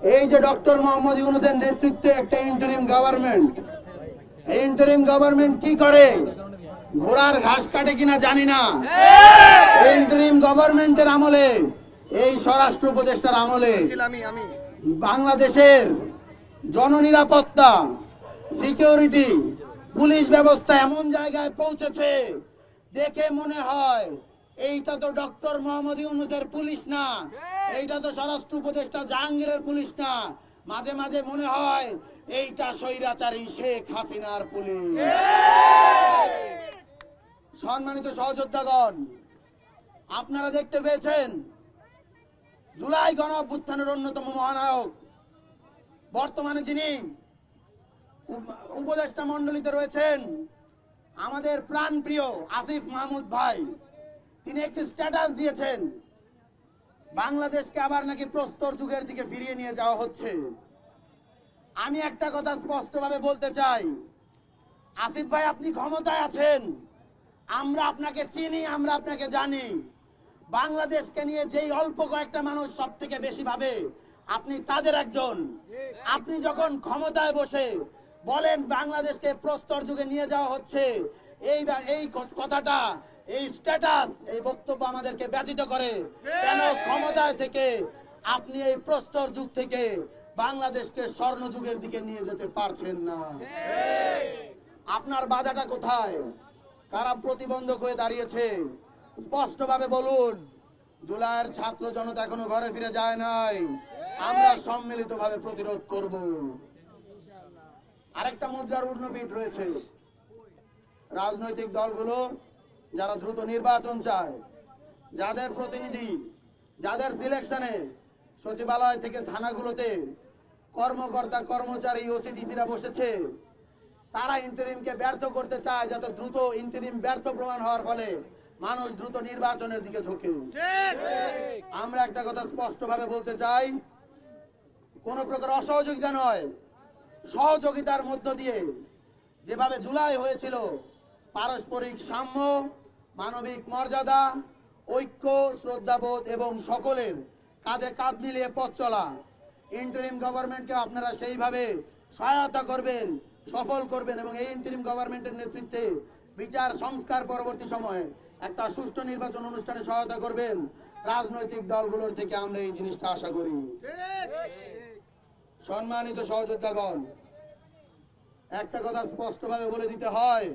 এই যে ডক্টর মোহাম্মদ ইউনুসের নেতৃত্বে একটা ইন্টারিম গভর্নমেন্ট এই ইন্টারিম গভর্নমেন্ট কি করে? ঘোড়ার ঘাস কাটে কিনা জানি না। ইন্টারিম গভর্নমেন্টের আমলে এই স্বরাষ্ট্র উপদেষ্টার আমলে বাংলাদেশের জননিরাপত্তা সিকিউরিটি পুলিশ ব্যবস্থা এমন জায়গায় পৌঁছেছে দেখে মনে হয় এইটা তো ডক্টর মোহাম্মদ ইউনুসের পুলিশ না। এইটা তো স্বরাষ্ট্র উপদেষ্টা জাহাঙ্গীরের পুলিশ না। মাঝে মাঝে মনে হয় এইটা স্বৈরাচারী শেখ হাসিনার পুলিশ। সম্মানিত সহযোদ্ধাগণ, আপনারা দেখতে পেয়েছেন, জুলাই গণ অভ্যুত্থানের অন্যতম মহানায়ক। বর্তমানে যিনি উপদেষ্টা মণ্ডলীতে রয়েছেন, আমাদের প্রাণপ্রিয় আসিফ মাহমুদ ভাই, তিনি একটি স্ট্যাটাস দিয়েছেন। বাংলাদেশকে আবার নাকি প্রস্তর যুগের দিকে ফিরিয়ে নিয়ে যাওয়া হচ্ছে। আমি একটা কথা স্পষ্টভাবে বলতে চাই। আসিফ ভাই, আপনি ক্ষমতায় আছেন। আমরা আপনাকে চিনি, আমরা আপনাকে জানি। বাংলাদেশকে নিয়ে যেই অল্প কয়েকটা মানুষ সব থেকে বেশি ভাবে, আপনি তাদের একজন। আপনি যখন ক্ষমতায় বসে বলেন বাংলাদেশকে প্রস্তর যুগে নিয়ে যাওয়া হচ্ছে, এই এই কথাটা এই স্ট্যাটাস এই বক্তব্য আমাদেরকে ব্যতীত করে কেন ক্ষমতায় থেকে আপনি এই প্রস্তর যুগ থেকে বাংলাদেশকে স্বর্ণ যুগের দিকে নিয়ে যেতে পারছেন না। আপনার বাধাটা কোথায়? কারা প্রতিবন্ধক হয়ে দাঁড়িয়েছে? স্পষ্টভাবে বলুন জুলাইয়ের ছাত্র জনতা এখনও ঘরে ফিরে যায় নাই। আমরা সম্মিলিতভাবে প্রতিরোধ করব। আরেকটা মুদ্রার উন্নপিঠ রয়েছে। রাজনৈতিক দলগুলো যারা দ্রুত নির্বাচন চায় যাদের প্রতিনিধি যাদের সিলেকশনে সচিবালয় থেকে থানাগুলোতে কর্মকর্তা কর্মচারী ওসিডিসিরা বসেছে তারা ইন্টারিমকে ব্যর্থ করতে চায় যাতে দ্রুত ইন্টারিম ব্যর্থ প্রমাণ হওয়ার ফলে মানুষ দ্রুত নির্বাচনের দিকে ঝোঁকে। আমরা একটা কথা স্পষ্টভাবে বলতে চাই কোন প্রকার অসহযোগিতা নয়। সহযোগিতার মধ্য দিয়ে যেভাবে জুলাই হয়েছিল পারস্পরিক সাম্য মানবিক মর্যাদা, ঐক্য, শ্রদ্ধাবোধ এবং সকলের কাঁধে কাঁধ মিলিয়ে পথ চলা। ইন্টারিম গভর্নমেন্টকে আপনারা সেইভাবে সহায়তা করবেন, সফল করবেন এবং এই ইন্টারিম গভর্নমেন্টের নেতৃত্বে বিচার সংস্কার পরবর্তী সময়ে একটা সুষ্ঠু নির্বাচন অনুষ্ঠানে সহায়তা করবেন। রাজনৈতিক দলগুলোর থেকে আমরা এই জিনিসটা আশা করি। সম্মানিত সহযোদ্ধাগণ, একটা কথা স্পষ্টভাবে বলে দিতে হয়,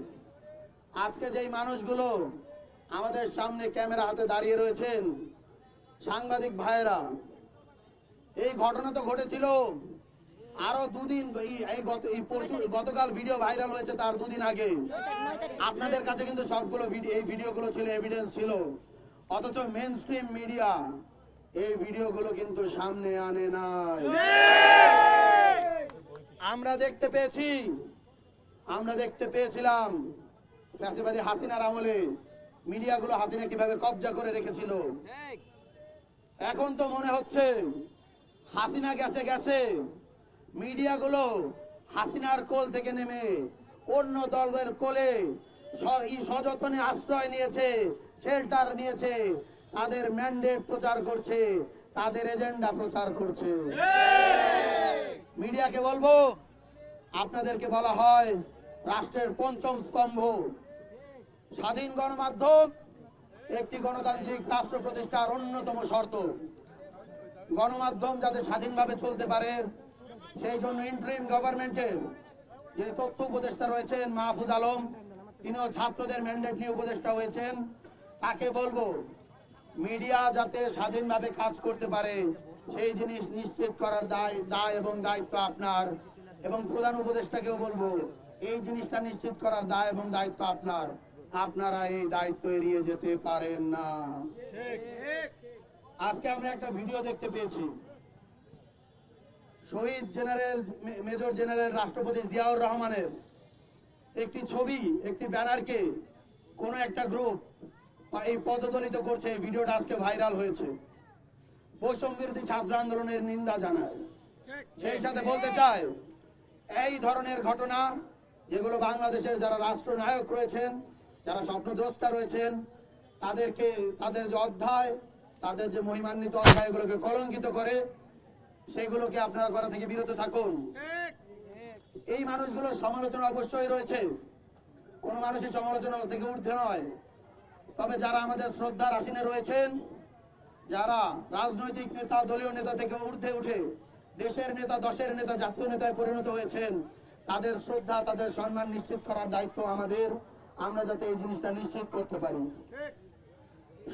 আজকে যেই মানুষগুলো আমাদের সামনে ক্যামেরা হাতে দাঁড়িয়ে রয়েছেন সাংবাদিক ভাইয়েরা। এই ঘটনা তো ঘটেছিল আরও দুদিন, এই- গত, এই পরশু, গতকাল ভিডিও ভাইরাল হয়েছে তার দুদিন আগে। আপনাদের কাছে কিন্তু সবগুলো ভিডিও এই ভিডিওগুলো ছিল এভিডেন্স ছিল। অথচ মেন স্ট্রিম মিডিয়া এই ভিডিওগুলো কিন্তু সামনে আনে নাই। আমরা দেখতে পেয়েছি, আমরা দেখতে পেয়েছিলাম ফ্যাসিবাদী হাসিনার আমলে। মিডিয়াগুলো হাসিনা কীভাবে কবজা করে রেখেছিল? এখন তো মনে হচ্ছে হাসিনা গেছে গেছে। মিডিয়াগুলো হাসিনার কোল থেকে নেমে অন্য দলের কোলে সযত্নে আশ্রয় নিয়েছে শেল্টার নিয়েছে। তাদের ম্যান্ডেট প্রচার করছে তাদের এজেন্ডা প্রচার করছে। মিডিয়াকে বলব আপনাদেরকে বলা হয় রাষ্ট্রের পঞ্চম স্তম্ভ। স্বাধীন গণমাধ্যম, একটি গণতান্ত্রিক রাষ্ট্র প্রতিষ্ঠার অন্যতম শর্ত। গণমাধ্যম যাতে স্বাধীনভাবে চলতে পারে, সেই জন্য ইন্টারিম গভর্নমেন্টের যিনি তথ্য উপদেষ্টা রয়েছেন, মাহফুজ আলম, তিনিও ছাত্রদের ম্যান্ডেট নিয়ে উপদেষ্টা হয়েছেন। তাকে বলব মিডিয়া যাতে স্বাধীনভাবে কাজ করতে পারে, সেই জিনিস নিশ্চিত করার দায় দায় এবং দায়িত্ব আপনার। এবং প্রধান উপদেষ্টাকেও বলব, এই জিনিসটা নিশ্চিত করার দায় এবং দায়িত্ব আপনার। আপনারা এই দায়িত্ব এড়িয়ে যেতে পারেন না। আজকে আমরা একটা ভিডিও দেখতে পেয়েছি। শহীদ জেনারেল মেজর জেনারেল রাষ্ট্রপতি জিয়াউর রহমানের একটি ছবি, একটি ব্যানারকে কোন একটা গ্রুপ এই পদদলিত করছে, এই ভিডিওটা আজকে ভাইরাল হয়েছে। বৈষম্য বিরোধী ছাত্র আন্দোলনের নিন্দা জানায়। সেই সাথে বলতে চায় এই ধরনের ঘটনা যেগুলো বাংলাদেশের যারা রাষ্ট্রনায়ক রয়েছেন যারা স্বপ্নদ্রষ্টা রয়েছেন, তাদেরকে, তাদের যে অধ্যায়, তাদের যে মহিমান্বিত অধ্যায়, এগুলোকে কলঙ্কিত করে সেগুলোকে আপনারা করা থেকে বিরত থাকুন। এই মানুষগুলোর সমালোচনা অবশ্যই রয়েছে। কোনো মানুষের সমালোচনা থেকে ঊর্ধ্বে নয়। তবে যারা আমাদের শ্রদ্ধার আসীনে রয়েছেন, যারা রাজনৈতিক নেতা, দলীয় নেতা থেকে ঊর্ধ্বে উঠে দেশের নেতা, দশের নেতা, জাতীয় নেতায় পরিণত হয়েছেন, তাদের শ্রদ্ধা, তাদের সম্মান নিশ্চিত করার দায়িত্ব আমাদের। আমরা যাতে এই জিনিসটা নিশ্চিত করতে পারি।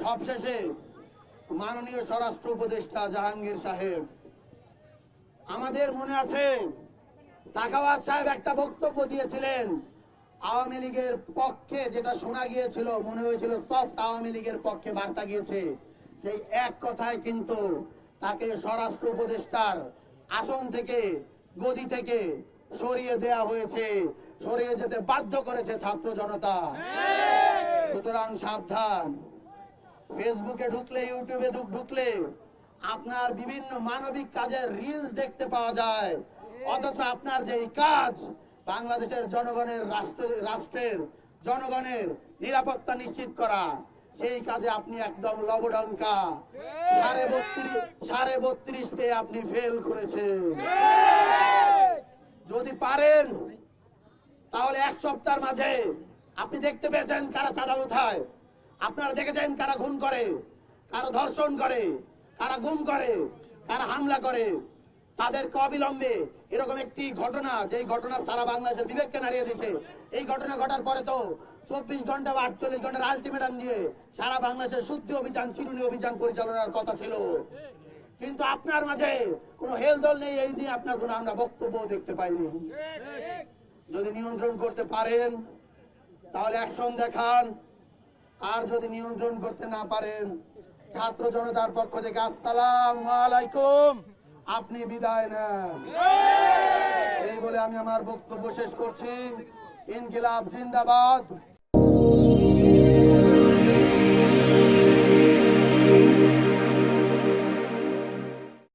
সবশেষে মাননীয় স্বরাষ্ট্র উপদেষ্টা জাহাঙ্গীর সাহেব, আমাদের মনে আছে, সাখাওয়াত সাহেব একটা বক্তব্য দিয়েছিলেন, আওয়ামী লীগের পক্ষে যেটা শোনা গিয়েছিল, মনে হয়েছিল সফট আওয়ামী লীগের পক্ষে বার্তা গিয়েছে, সেই এক কথায় কিন্তু তাকে স্বরাষ্ট্র উপদেষ্টার আসন থেকে, গদি থেকে সরিয়ে দেয়া হয়েছে। সরিয়ে যেতে বাধ্য করেছে ছাত্র জনতা। সুতরাং সাবধান। ফেসবুকে ঢুকলে, ইউটিউবে ঢুকলে আপনার বিভিন্ন মানবিক কাজের রিলস দেখতে পাওয়া যায়। অথচ আপনার যেই কাজ, বাংলাদেশের জনগণের রাষ্ট্র রাষ্ট্রের জনগণের নিরাপত্তা নিশ্চিত করা, সেই কাজে আপনি একদম লবডঙ্কা। সাড়ে বত্রিশ সাড়ে বত্রিশ পেয়ে আপনি ফেল করেছেন। যদি পারেন, তাহলে এক সপ্তাহের মাঝে আপনি দেখতে পেয়েছেন কারা চাঁদা উঠায়। আপনারা দেখেছেন কারা খুন করে, কারা ধর্ষণ করে, কারা গুম করে, কারা হামলা করে। তাদের অবিলম্বে এরকম একটি ঘটনা, যেই ঘটনা সারা বাংলাদেশের বিবেককে নাড়িয়ে দিচ্ছে এই ঘটনা ঘটার পরে তো চব্বিশ ঘণ্টা বা আটচল্লিশ ঘণ্টার আলটিমেটাম দিয়ে সারা বাংলাদেশের শুদ্ধি অভিযান চিরুনি অভিযান পরিচালনার কথা ছিল। কিন্তু আপনার মাঝে কোনো হেলদোল নেই এই নিয়ে আপনার কোনো আমরা বক্তব্য দেখতে পাইনি। যদি নিয়ন্ত্রণ করতে পারেন তাহলে অ্যাকশন দেখান। আর যদি নিয়ন্ত্রণ করতে না পারেন ছাত্র জনতার পক্ষ থেকে আসসালাম আলাইকুম। আপনি বিদায় নেন। এই বলে আমি আমার বক্তব্য শেষ করছি। ইনকিলাব জিন্দাবাদ।